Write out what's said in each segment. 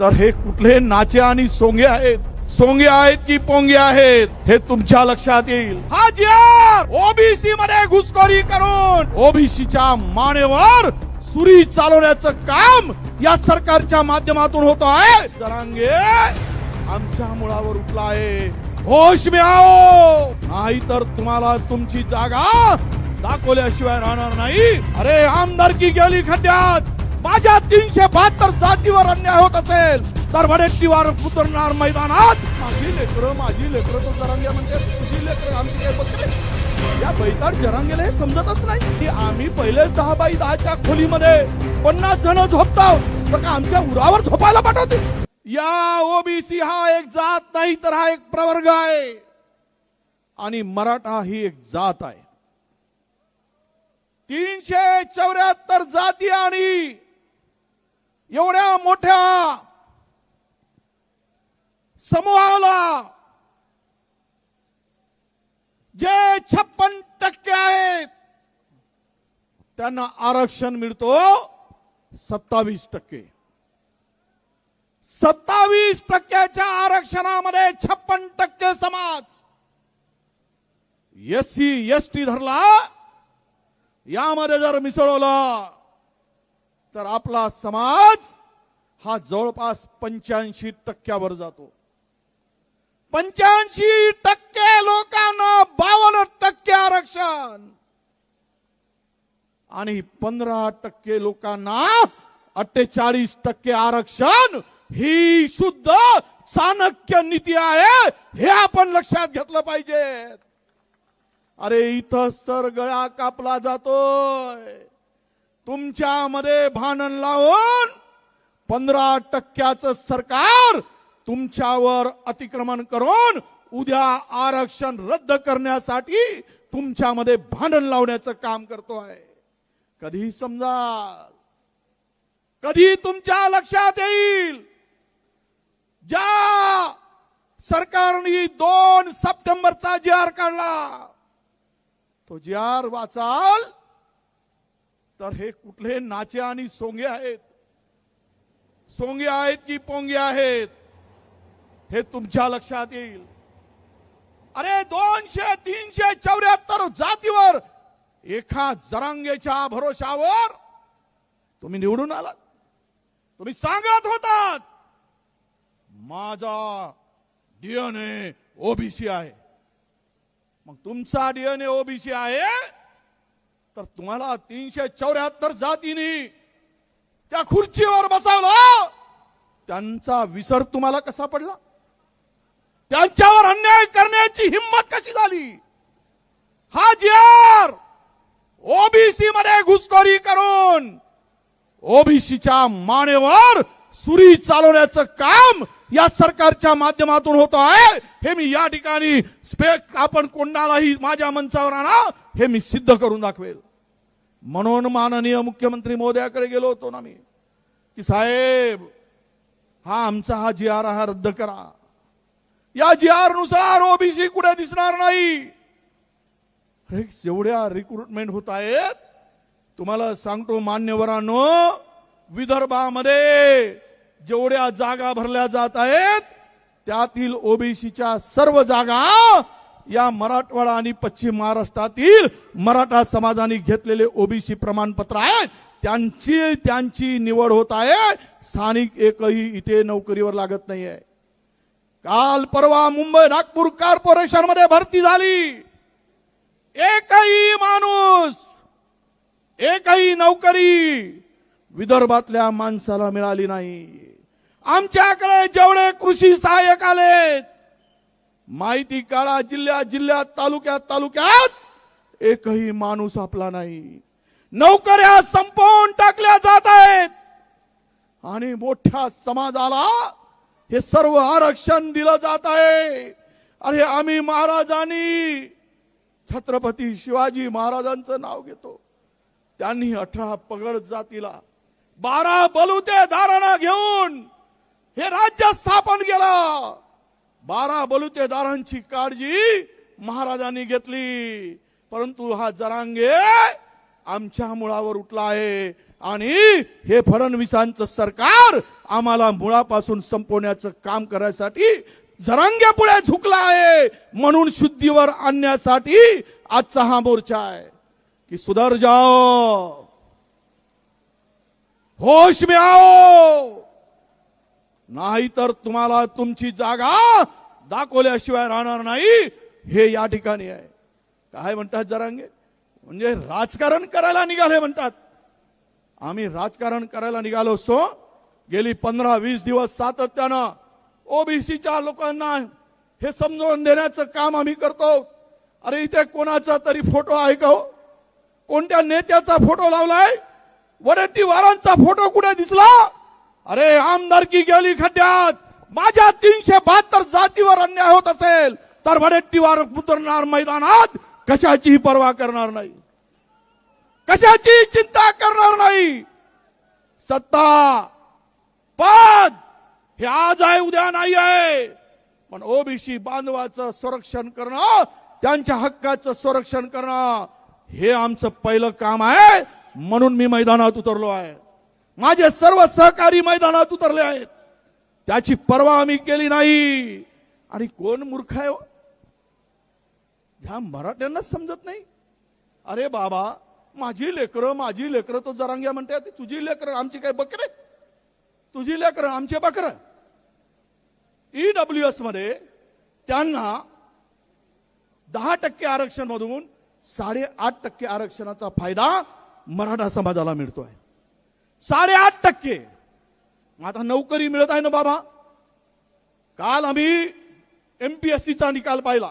तर हे कुठले नाचे आणि सोंगे आहेत? सोंगे आहेत की पोंगे आहेत? हे तुमच्या लक्षात येईल. हा जी ओबीसी मध्ये घुसखोरी करून ओबीसीच्या मानेवर सुरी चालवण्याचं काम या सरकारच्या माध्यमातून होत आहे. जरांगे आमच्या मुळावर उठला आहे. होश में आओ नाही तर तुम्हाला तुमची जागा दाखवल्याशिवाय राहणार नाही. अरे आमदारकी गेली खड्ड्यात. माझ्या तीनशे बहात्तर जातीवर अन्याय होत असेल तर वडेट्टीवार उतरणार मैदानात. माझी लेकरं माझी लेकरं तो जरांगे म्हणजे तुझी लेकरं आमची काय बघते या बैताड जरांगेला हे समजतच नाही की आम्ही पहिले दहा बाई दहाच्या खोलीमध्ये पन्नास जण झोपताव तर का आमच्या उरावर झोपायला पाठवते? या ओबीसी हा एक जात नाही तर हा एक प्रवर्ग आहे. आणि मराठा ही एक जात आहे. तीनशे चौऱ्याहत्तर जाती आणि एवढ्या मोठ्या समूहाला जे छप्पन टक्के आहेत त्यांना आरक्षण मिळतो सत्तावीस टक्के. सत्तावीस टक्क्याच्या आरक्षणामध्ये छप्पन टक्के समाज. एस सी एस टी धरला यामध्ये जर मिसळवलं तर आपला समाज हा जवळपास पंच्याऐंशी टक्क्यावर जातो. पंच्याऐंशी टक्के लोकांना बावन्न टक्के आरक्षण. आणि पंधरा टक्के लोकांना अठ्ठेचाळीस टक्के आरक्षण ही शुद्ध चाणक्य नीती आहे हे आपण लक्षात घेतलं पाहिजे. अरे इथं तर गळा कापला जातोय. तुमच्यामध्ये भांडण लावून पंधरा टक्क्याचं सरकार तुमच्यावर अतिक्रमण करून उद्या आरक्षण रद्द करण्यासाठी तुमच्यामध्ये भांडण लावण्याचं काम करतो आहे. कधी समजा कधी तुमच्या लक्षात येईल? ज्या सरकारने दोन सप्टेंबरचा जी आर काढला तो जी आर वाचाल तर हे कुठले नाचे आणि सोंगे आहेत? सोंगे आहेत की पोंगे आहेत? हे तुमच्या लक्षात येईल. अरे दोनशे तीनशे चौऱ्याहत्तर जातीवर एका जरांगेच्या भरोशावर तुम्ही निवडून आलात. तुम्ही सांगत होतात माझा डीएनए ओबीसी आहे. मग तुमचा डीएनए ओबीसी आहे? तर तुम्हाला तीनशे चौऱ्याहत्तर जातीने त्या खुर्चीवर बसवलं. त्यांचा विसर तुम्हाला कसा पडला? त्यांच्यावर अन्याय करण्याची हिंमत कशी झाली? हा जी आर ओबीसी मध्ये घुसखोरी करून ओबीसीच्या मानेवर सुरी चालवण्याचं काम या सरकारच्या माध्यमातून होत आहे. हे मी या ठिकाणी स्पेक आपण कोणालाही माझ्या मंचावर आणा. हे मी सिद्ध करून दाखवेल. म्हणून माननीय मुख्यमंत्री मोदयाकडे गेलो होतो ना मी. की साहेब हा आमचा हा जी आर हा रद्द करा. या जी आरनुसार ओबीसी कुठे दिसणार नाही. अरे, जेवढ्या रिक्रुटमेंट होत आहेत तुम्हाला सांगतो मान्यवरांनो विदर्भामध्ये जेवढ्या जागा भरल्या जात आहेत त्यातील ओबीसीच्या सर्व जागा या मराठवाडा आणि पश्चिम महाराष्ट्रातील मराठा समाजाने घेतलेले ओबीसी प्रमाणपत्र आहेत. त्यांची त्यांची निवड होत आहे. स्थानिक एकही इथे नोकरीवर लागत नाहीये. काल परवा मुंबई नागपूर कॉर्पोरेशनमध्ये भरती झाली. एकही माणूस एकही नोकरी विदर्भातल्या माणसाला मिळाली नाही. आमच्याकडे जेवढे कृषी सहाय्यक आलेत माहिती काढा जिल्ह्यात जिल्ह्यात तालुक्यात तालुक्यात. एकही माणूस आपला नाही. नोकऱ्या संपवून टाकल्या जात आहेत. आणि मोठ्या समाजाला हे सर्व आरक्षण दिलं जात आहे. अरे आम्ही महाराजांनी छत्रपती शिवाजी महाराजांचं नाव घेतो. त्यांनी अठरा पगड जातीला बारा बलुते धारणा घेऊन हे राज्य स्थापन केलं. बारा बलुतेदारांची काळजी महाराजांनी घेतली. परंतु हा जरांगे आमच्या मुळावर उठला आहे. आणि हे फडणवीसांचं सरकार आम्हाला मुळापासून संपवण्याचं काम करायसाठी जरांग्या पुढे झुकला आहे. म्हणून शुद्धीवर आणण्यासाठी आजचा हा मोर्चा आहे. की सुधर जाओ. होश में आओ नाही तर तुम्हाला तुमची जागा दाखवल्याशिवाय राहणार नाही. हे या ठिकाणी आहे. काय म्हणतात जरांगे? म्हणजे राजकारण करायला निघाले म्हणतात. आम्ही राजकारण करायला निघालो असतो. गेली पंधरा वीस दिवस सातत्यानं ओबीसीच्या लोकांना हे समजून देण्याचं काम आम्ही करतो. अरे इथे कोणाचा तरी फोटो आहे का हो? कोणत्या नेत्याचा फोटो लावलाय? वडट्टीवारांचा फोटो कुठे दिसला? अरे आमदारकी गेली खड्ड्यात. माझ्या तीनशे बहात्तर जातीवर अन्याय होत असेल तर वडेट्टीवार उतरणार मैदानात कशाचीही पर्वा करणार नाही. कशाची चिंता करणार नाही. सत्ता पद हे आज आहे उद्या नाही आहे. पण ओबीसी बांधवाचं संरक्षण करणं त्यांच्या हक्काचं संरक्षण करणं हे आमचं पहिलं काम आहे म्हणून मी मैदानात उतरलो आहे. माझे सर्व सहकारी मैदानात उतरले आहेत. त्याची पर्वा आम्ही केली नाही. आणि कोण मूर्ख आहे हो? ह्या मराठ्यांनाच समजत नाही. अरे बाबा माझी लेकरं माझी लेकरं तो जरांग्या म्हणते ती तुझी लेकरं आमची काय बकरे तुझी लेकरं आमचे बकर ईडब्ल्यू एसमध्ये त्यांना दहा टक्के आरक्षण मधून साडेआठ टक्के आरक्षणाचा फायदा मराठा समाजाला मिळतोय. साडेआठ टक्के. आता नोकरी मिळत आहे ना बाबा? काल आम्ही एमपीएससीचा निकाल पाहिला.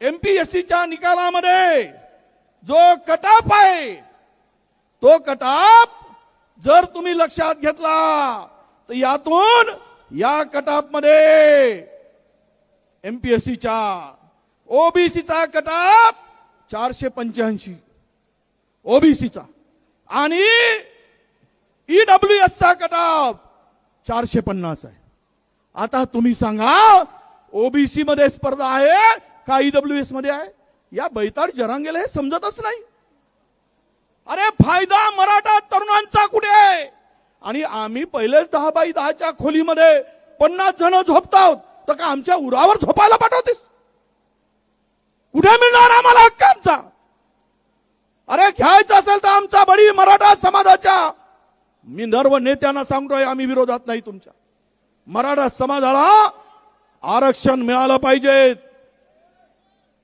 एमपीएससीच्या निकालामध्ये जो कटाप आहे तो कटाप जर तुम्ही लक्षात घेतला तर यातून या कटापमध्ये एमपीएससीच्या ओबीसीचा कटाप चारशे पंच्याऐंशी. ओबीसीचा आणि ईडब्ल्यू एसचा कटाप चारशे पन्नास आहे. आता तुम्ही सांगा ओबीसी मध्ये स्पर्धा आहे का ईडब्ल्यू एसमध्ये आहे? या बैताड जरांगेला हे समजतच नाही. अरे फायदा मराठा तरुणांचा कुठे आहे? आणि आम्ही पहिलेच दहा बाय दहाच्या खोलीमध्ये पन्नास जण झोपताव तर का आमच्या उरावर झोपायला पाठवतेस? कुठे मिळणार आम्हाला हक्कांचा अरे घ्यायचा असेल तर आमचा बडी मराठा समाजाच्या मी सर्व नेत्यांना सांगतोय आम्ही विरोधात नाही तुमच्या. मराठा समाजाला आरक्षण मिळालं पाहिजे.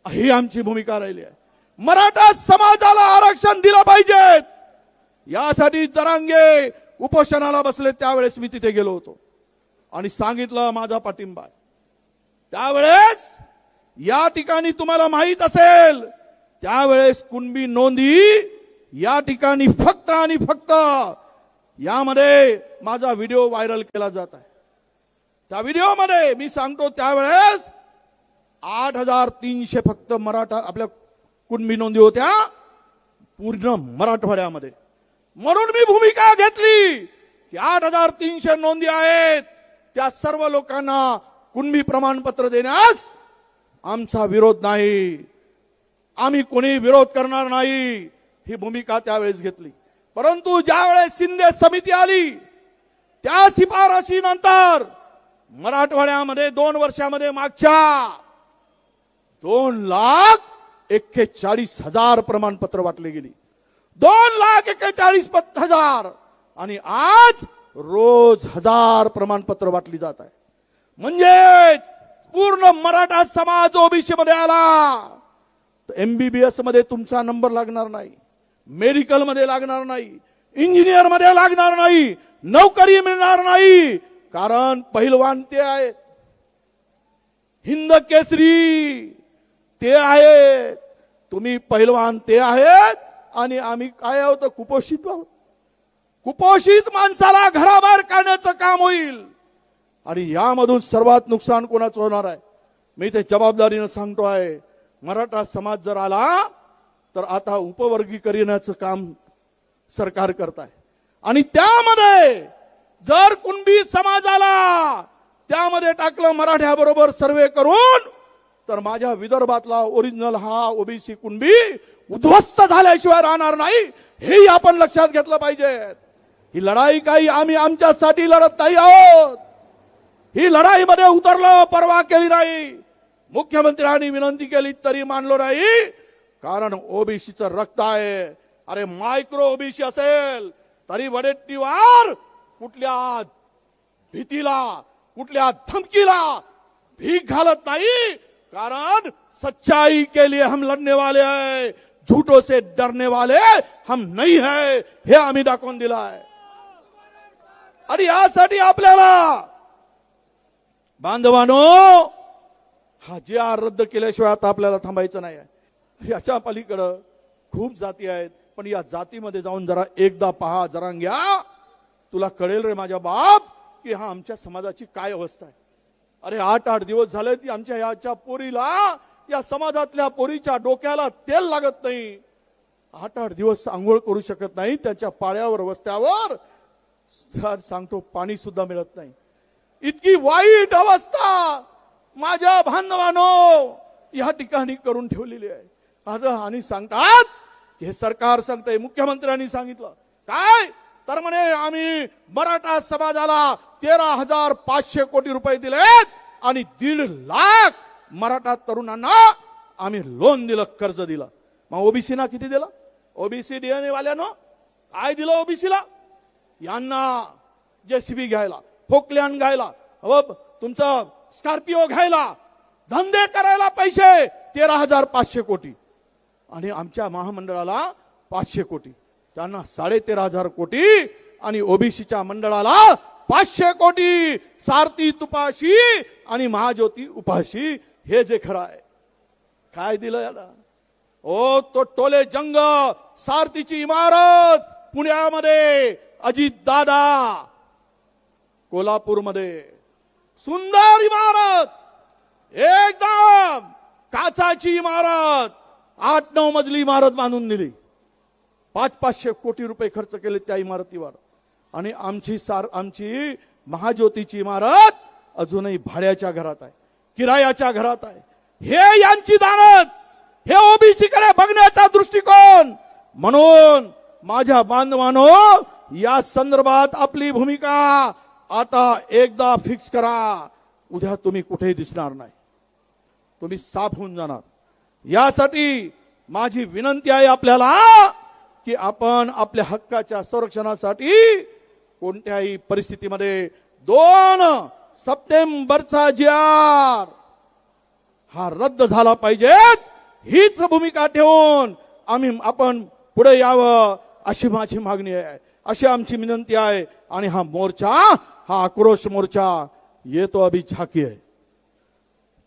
ही आमची भूमिका राहिली आहे. मराठा समाजाला आरक्षण दिलं पाहिजे. यासाठी जरांगे उपोषणाला बसले त्यावेळेस मी तिथे गेलो होतो. आणि सांगितलं माझा पाठिंबा त्यावेळेस या ठिकाणी तुम्हाला माहीत असेल त्यावेळेस कुणबी नोंदी या ठिकाणी फक्त आणि फक्त यामध्ये माझा व्हिडिओ व्हायरल केला जात आहे. त्या व्हिडिओमध्ये मी सांगतो त्यावेळेस आठ हजार तीनशे फक्त मराठा आपल्या कुणबी नोंदी होत्या पूर्ण मराठवाड्यामध्ये. म्हणून मी भूमिका घेतली की आठ हजार तीनशे नोंदी आहेत. त्या सर्व लोकांना कुणबी प्रमाणपत्र देण्यास आमचा विरोध नाही. आम्ही कोणी विरोध करणार नाही ही भूमिका त्यावेळेस घेतली. परंतु ज्यावेळेस शिंदे समिती आली त्या शिफारशीनंतर मराठवाड्यामध्ये दोन वर्षामध्ये मागच्या दोन लाख एक्केचाळीस हजार प्रमाणपत्र वाटले गेली. दोन लाख एक्केचाळीस हजार. आणि आज रोज हजार प्रमाणपत्र वाटली जात आहे. म्हणजेच पूर्ण मराठा समाज ओबीसी मध्ये आला एमबीबीएसमध्ये तुमचा नंबर लागणार नाही. मेडिकलमध्ये लागणार नाही इंजिनियरमध्ये लागणार नाही नोकरी मिळणार नाही. कारण पहिलवान ते आहेत. हिंद केसरी ते आहेत. तुम्ही पहिलवान ते आहेत आणि आम्ही काय आहोत? कुपोषित आहोत. कुपोषित माणसाला घराबाहेर काढण्याचं काम होईल. आणि यामधून सर्वात नुकसान कोणाचं होणार आहे? मी ते जबाबदारीनं सांगतो आहे मराठा समाज जर आला तर आता उपवर्गीकरणाचं काम सरकार करत आहे आणि त्यामध्ये जर कुणबी समाजाला त्यामध्ये टाकलं मराठ्याबरोबर सर्वे करून तर माझ्या विदर्भातला ओरिजिनल हा ओबीसी कुणबी उद्ध्वस्त झाल्याशिवाय राहणार नाही हेही आपण लक्षात घेतलं पाहिजे. ही लढाई काही आम्ही आमच्यासाठी लढत नाही आहोत. ही लढाईमध्ये उतरलं परवा केली नाही. मुख्यमंत्र्यांनी विनंती केली तरी मानलो नाही. कारण ओबीसीचं रक्त आहे. अरे मायक्रो ओबीसी असेल तरी वडेट्टीवार कुठल्या भीतीला कुठल्या धमकीला भीक घालत नाही. कारण सच्चाई के लिए हम लढने वाले हैं. झूठों से डरने वाले हम नहीं है. हे आम्ही दाखवून दिलाय अरे आणि यासाठी आपल्याला बांधवानो हा जे आर रद्द केल्याशिवाय आता आपल्याला थांबायचं नाही आहे याच्या पलीकडं खूप जाती आहेत. पण या जातीमध्ये जाऊन जरा एकदा पहा जरा घ्या तुला कळेल रे माझ्या बाप की हा आमच्या समाजाची काय अवस्था आहे. अरे आठ आठ दिवस झाले ती आमच्या याच्या पोरीला या समाजातल्या पोरीच्या डोक्याला तेल लागत नाही. आठ आठ दिवस आंघोळ करू शकत नाही त्याच्या पाळ्यावर वस्त्यावर. सांगतो पाणी सुद्धा मिळत नाही. इतकी वाईट अवस्था माझ्या बांधवानो या ठिकाणी करून ठेवलेली आहे. आता आणि सांगतात. हे सरकार सांगतंय मुख्यमंत्र्यांनी सांगितलं. काय? तर म्हणे आम्ही मराठा समाजाला तेरा हजार पाचशे कोटी रुपये दिलेत आणि दीड लाख मराठा तरुणांना आम्ही लोन दिलं कर्ज दिलं. मग ओबीसीना किती दिलं? ओबीसी डीएनए वाल्यानं काय दिलं ओबीसीला? यांना जेसीबी घ्यायला फोकल्यान घ्यायला व तुमचं स्कॉर्पिओ घ्यायला धंदे करायला पैसे तेरा हजार पाचशे कोटी. आणि आमच्या महामंडळाला पाचशे कोटी त्यांना साडेतेरा हजार कोटी आणि ओबीसीच्या मंडळाला पाचशे कोटी सारथी तुपाशी आणि महाज्योती उपाशी. हे जे खरं आहे. काय दिलं याला? ओ तो टोले जंग सारथीची इमारत पुण्यामध्ये अजित दादा कोल्हापूरमध्ये. सुंदर इमारत एकदम काचाची इमारत. आठ नऊ मजली इमारत बांधून दिली. पाच पाचशे कोटी रुपये खर्च केले त्या इमारतीवर. आणि आमची सार आमची महाज्योतीची इमारत अजूनही भाड्याच्या घरात आहे किरायाच्या घरात आहे. हे यांची दानत हे ओबीसीकडे बघण्याचा दृष्टिकोन म्हणून माझ्या बांधवानो या संदर्भात आपली भूमिका आता एकदा फिक्स करा. उद्या तुम्ही कुठेही दिसणार नाही. तुम्ही साफ होऊन जाणार. यासाठी माझी विनंती आहे आपल्याला की आपण आपल्या हक्काच्या संरक्षणासाठी कोणत्याही परिस्थितीमध्ये दोन सप्टेंबरचा जी आर हा रद्द झाला पाहिजे. हीच भूमिका ठेवून आम्ही आपण पुढे यावं अशी माझी मागणी आहे. अशी आमची विनंती आहे आणि हा मोर्चा हा आक्रोश मोर्चा येतो अभि झाकी आहे.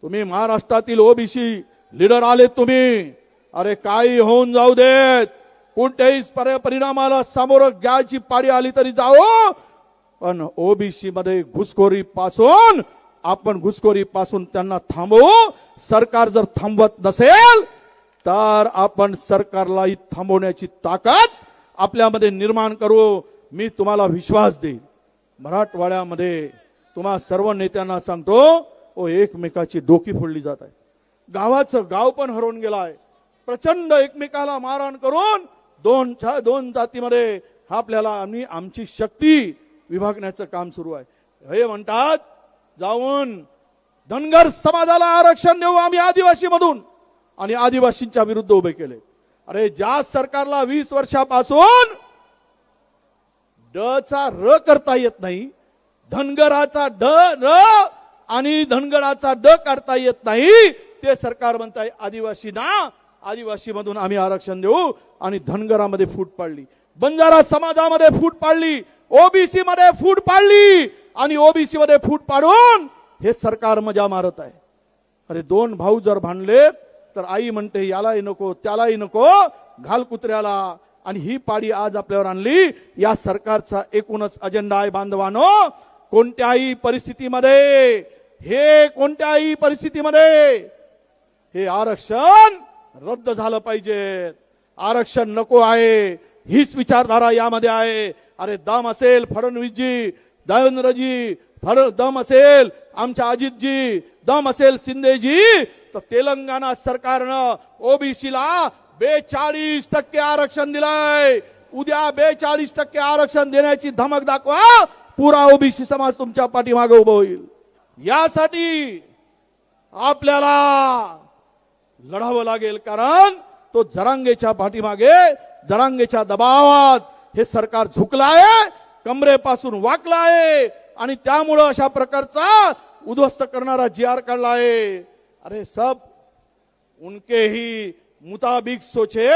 तुम्ही महाराष्ट्रातील ओबीसी लीडर आले तुम्ही. अरे काही होऊन जाऊ देत. कोणत्याही परिणामाला सामोरं घ्यायची पाडी आली तरी जाओ पण ओबीसी मध्ये घुसखोरी पासून आपण घुसखोरी पासून त्यांना थांबवू. सरकार जर थांबवत नसेल तर आपण सरकारलाही थांबवण्याची ताकद आपल्यामध्ये निर्माण करू. मी तुम्हाला विश्वास देईन. मराठवाड्यामध्ये तुम्हा सर्व नेत्यांना सांगतो ओ एकमेकाची डोकी फोडली जात आहे. गावाचं गाव पण हरवून गेलाय. प्रचंड एकमेकाला मारहाण करून दोन छा- दोन जातीमध्ये आपल्याला आम्ही आमची शक्ती विभागण्याचं काम सुरू आहे. हे म्हणतात जाऊन धनगर समाजाला आरक्षण देऊ आम्ही आदिवासी मधून आणि आदिवासींच्या विरुद्ध उभे केले. अरे ज्या सरकारला वीस वर्षापासून ड चा र करता येत नाही धनगराचा ड र आणि धनगराचा ड काढता येत नाही ते सरकार म्हणताय आदिवासींना आदिवासी मधून आम्ही आरक्षण देऊ. आणि धनगरामध्ये फूट पाडली. बंजारा समाजामध्ये फूट पाडली. ओबीसी मध्ये फूट पाडली. आणि ओबीसी मध्ये फूट पाडून हे सरकार मजा मारत आहे. अरे दोन भाऊ जर भांडले तर आई म्हणते यालाही नको त्यालाही नको घाल कुत्र्याला. आणि ही पाडी आज आपल्यावर आणली. या सरकारचा एकूणच अजेंडा आहे बांधवानो. कोणत्याही परिस्थितीमध्ये हे कोणत्याही परिस्थितीमध्ये हे आरक्षण रद्द झालं पाहिजे. आरक्षण नको आहे. हीच विचारधारा यामध्ये आहे. अरे दम असेल फडणवीसजी देवेंद्रजी फड दम असेल आमच्या अजितजी दम असेल शिंदेजी तर तेलंगणा सरकारनं ओबीसीला बेचाळीस टक्के आरक्षण दिलंय. उद्या बेचाळीस टक्के आरक्षण देण्याची धमक दाखवा. पुरा ओबीसी समाज तुमच्या पाठीमागे उभं होईल. यासाठी आपल्याला लढावं लागेल कारण तो जरांगेच्या पाठीमागे जरांगेच्या दबावात हे सरकार झुकलं आहे कमरेपासून वाकलं आहे आणि त्यामुळं अशा प्रकारचा उद्ध्वस्त करणारा जी आर काढला आहे अरे सब उनके ही मुताबिक सोचे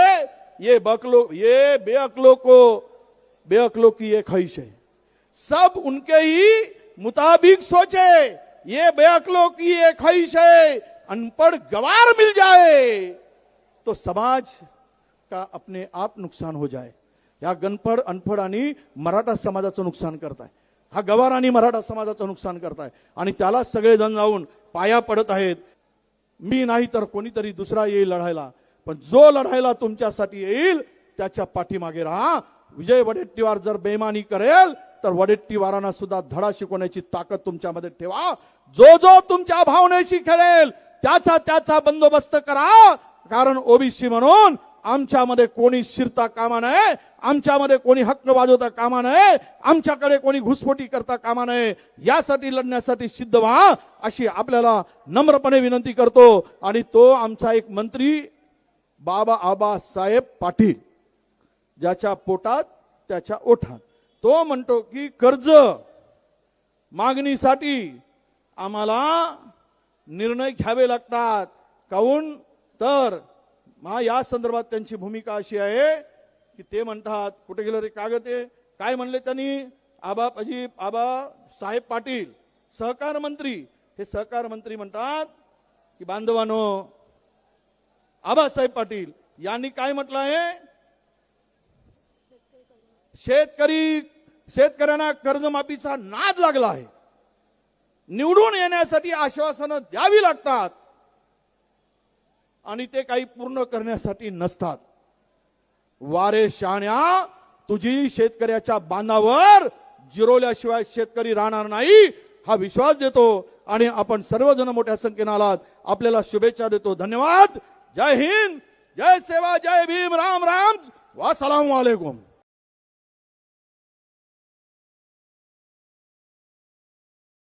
ये बकलो ये बेअकलो को बेअकलो की ये ख्वाहिश है. सब उनके ही मुताबिक सोचे ये बेअकलो की ये ख्वाहिश है. अनपढ़ गवार मिल जाए तो समाज का अपने आप नुकसान हो जाए। या गणपड अनपढ आणि मराठा समाजाचं नुकसान करताय। हा गवार आणि मराठा समाजाचं नुकसान करताय। आणि त्याला सगळेजण जाऊन पाया पडत आहेत। मी नाही तर कोणीतरी दुसरा येईल लढायला। पण जो लढायला तुमच्यासाठी येईल त्याच्या पाठीमागे राहा। विजय वडेट्टीवार जर बेमानी करेल तर वडेट्टीवारांना सुद्धा धडा शिकवण्याची ताकद तुमच्यामध्ये ठेवा। जो जो तुमच्या भावनेशी खेळेल त्याचा त्याचा बंदोबस्त करा. कारण ओबीसी म्हणून आमच्यामध्ये कोणी शिरता कामा नये आमच्यामध्ये कोणी हक्क वाजवता कामा नये आमच्याकडे कोणी घुसपोटी करता कामा नये. यासाठी लढण्यासाठी सिद्ध व्हा अशी आपल्याला नम्रपणे विनंती करतो. आणि तो आमचा एक मंत्री बाबा आबासाहेब पाटील ज्याच्या पोटात त्याच्या ओठात. तो म्हणतो की कर्ज मागणीसाठी आम्हाला निर्णय घ्यावे लागतात. काऊन तर मा या संदर्भात त्यांची भूमिका अशी आहे की ते म्हणतात कुठे गेलं रे कागद आहे काय म्हणले त्यांनी? आबा अजिब आबा साहेब पाटील सहकार मंत्री. हे सहकार मंत्री म्हणतात की बांधवानो आबासाहेब पाटील यांनी काय म्हटलं आहे? शेतकरी शेतकऱ्यांना कर्जमाफीचा नाद लागला आहे. निवडून येण्यासाठी आश्वासनं द्यावी लागतात. आणि ते काही पूर्ण करण्यासाठी नसतात. वारे शाण्या तुझी शेतकऱ्याच्या बांधावर जिरवल्याशिवाय शेतकरी राहणार नाही हा विश्वास देतो. आणि आपण सर्वजण मोठ्या संख्येने आलात. आपल्याला शुभेच्छा देतो. धन्यवाद. जय हिंद. जय सेवा. जय भीम. राम राम. वा सलाम वालेकुम.